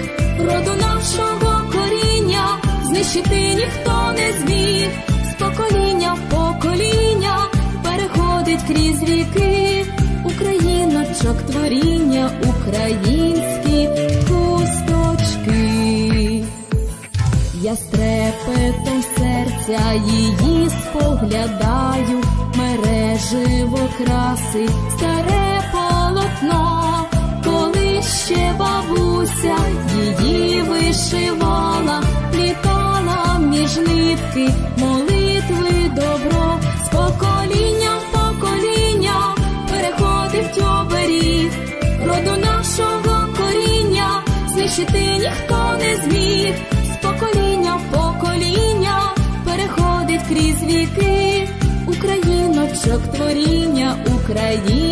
міг, роду нашого коріння, знищити ніхто не зміг, з покоління в покоління переходить крізь віки, Україночок творіння, українські кусточки, я стрепетом серця її споглядаю, мереживо краси старе ще бабуся її вишивала, літала між нитки, молитви добро, з покоління в покоління переходить оберіг, роду нашого коріння, знищити ніхто не зміг, з покоління в покоління переходить крізь віки, україночок творіння, українські